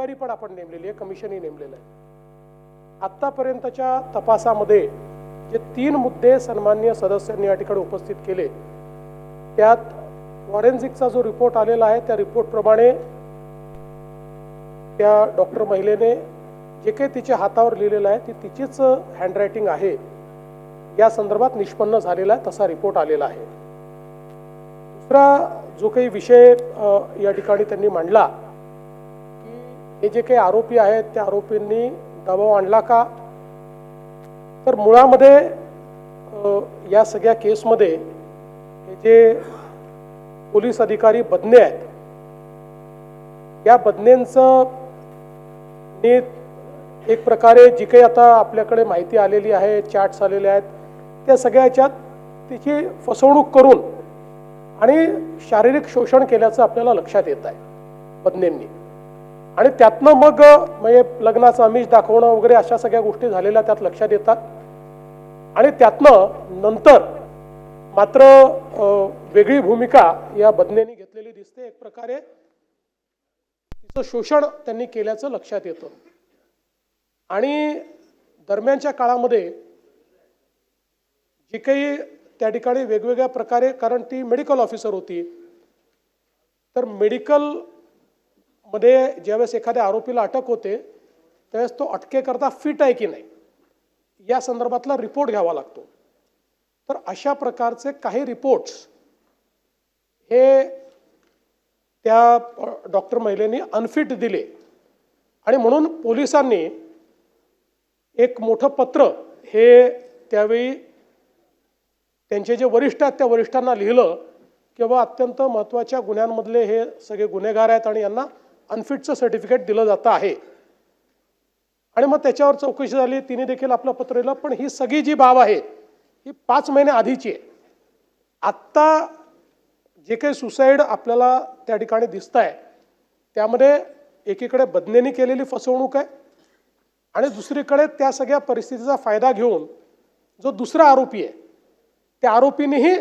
Inquiry पण आपण नेमलेली आहे कमिशनही नेमलेलं आहे. आत्तापर्यंतच्या तपासामध्ये जे तीन मुद्दे सन्मान्य सदस्यांनी या ठिकाणी उपस्थित केले त्यात फॉरेन्सिकचा जो रिपोर्ट आलेला आहे त्या रिपोर्टप्रमाणे त्या डॉक्टर महिलेने जे काही तिच्या हातावर लिहिलेलं आहे ती तिचीच हँडरायटिंग आहे. या संदर्भात निष्पन्न झालेला आहे तसा रिपोर्ट आलेला आहे. दुसरा जो काही विषय या ठिकाणी त्यांनी मांडला हे जे काही आरोपी आहेत त्या आरोपींनी दबाव आणला का? तर मुळामध्ये या सगळ्या केसमध्ये हे जे पोलीस अधिकारी बदने आहेत या बदनेंचं नीट एक प्रकारे जी काही आता आपल्याकडे माहिती आलेली आहे चॅट्स आलेले आहेत त्या सगळ्याच्यात तिची फसवणूक करून आणि शारीरिक शोषण केल्याचं आपल्याला लक्षात येत आहे बदनेंनी आणि त्यातनं मग म्हणजे लग्नाचं आमिष दाखवणं वगैरे अशा सगळ्या गोष्टी झालेल्या त्यात लक्षात येतात. आणि त्यातनं नंतर मात्र वेगळी भूमिका या बदनेनी घेतलेली दिसते. एक प्रकारे तिचं शोषण त्यांनी केल्याचं लक्षात येतं. आणि दरम्यानच्या काळामध्ये जी काही त्या ठिकाणी वेगवेगळ्या प्रकारे कारण ती मेडिकल ऑफिसर होती. तर मेडिकल मध्ये ज्यावेळेस एखाद्या आरोपीला अटक होते त्यावेळेस तो अटकेकरता फिट आहे की नाही या संदर्भातला रिपोर्ट घ्यावा लागतो. तर अशा प्रकारचे काही रिपोर्ट्स हे त्या डॉक्टर महिलेने अनफिट दिले. आणि म्हणून पोलिसांनी एक मोठं पत्र हे त्यावेळी त्यांचे जे वरिष्ठ आहेत त्या वरिष्ठांना लिहिलं की बाबा अत्यंत महत्त्वाच्या गुन्ह्यांमधले हे सगळे गुन्हेगार आहेत आणि यांना अनफिटचं सर्टिफिकेट दिलं जातं आहे. आणि मग त्याच्यावर चौकशी झाली तिने देखील आपलं पत्र लिहिलं पण ही सगळी जी बाब आहे ही पाच महिने आधीची आहे. आत्ता जे काही सुसाईड आपल्याला त्या ठिकाणी दिसत आहे त्यामध्ये एकीकडे बदनेनी केलेली फसवणूक आहे आणि दुसरीकडे त्या सगळ्या परिस्थितीचा फायदा घेऊन जो दुसरा आरोपी आहे त्या आरोपीनेही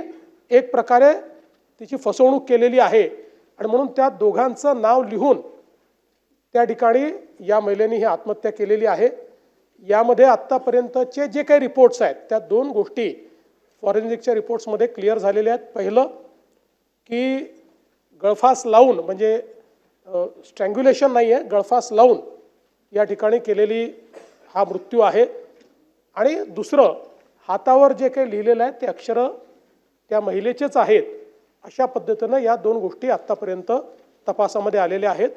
एक प्रकारे तिची फसवणूक केलेली आहे. आणि म्हणून त्या दोघांचं नाव लिहून त्या ठिकाणी या महिलेने ही आत्महत्या केलेली आहे. यामध्ये आत्तापर्यंतचे जे काही रिपोर्ट्स आहेत त्या दोन गोष्टी फॉरेन्सिकच्या रिपोर्ट्समध्ये क्लिअर झालेल्या आहेत. पहिलं की गळफास लावून म्हणजे स्ट्रँग्युलेशन नाही आहे गळफास लावून या ठिकाणी केलेली हा मृत्यू आहे. आणि दुसरं हातावर जे काही लिहिलेलं आहे ते अक्षरं त्या महिलेचेच आहेत अशा पद्धतीनं या दोन गोष्टी आत्तापर्यंत तपासामध्ये आलेल्या आहेत.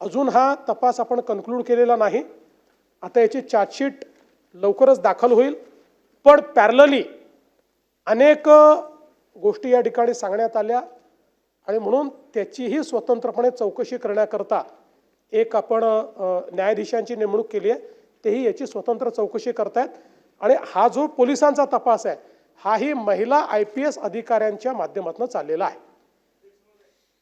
अजून हा तपास आपण कन्क्लूड केलेला नाही. आता याची चार्जशीट लवकरच दाखल होईल. पण पॅरलली अनेक गोष्टी या ठिकाणी सांगण्यात आल्या. आणि म्हणून त्याचीही स्वतंत्रपणे चौकशी करण्याकरता एक आपण न्यायाधीशांची नेमणूक केली आहे. तेही याची स्वतंत्र चौकशी करतायत. आणि हा जो पोलिसांचा तपास आहे हाही महिला आय पी एस अधिकाऱ्यांच्या माध्यमातून चाललेला आहे.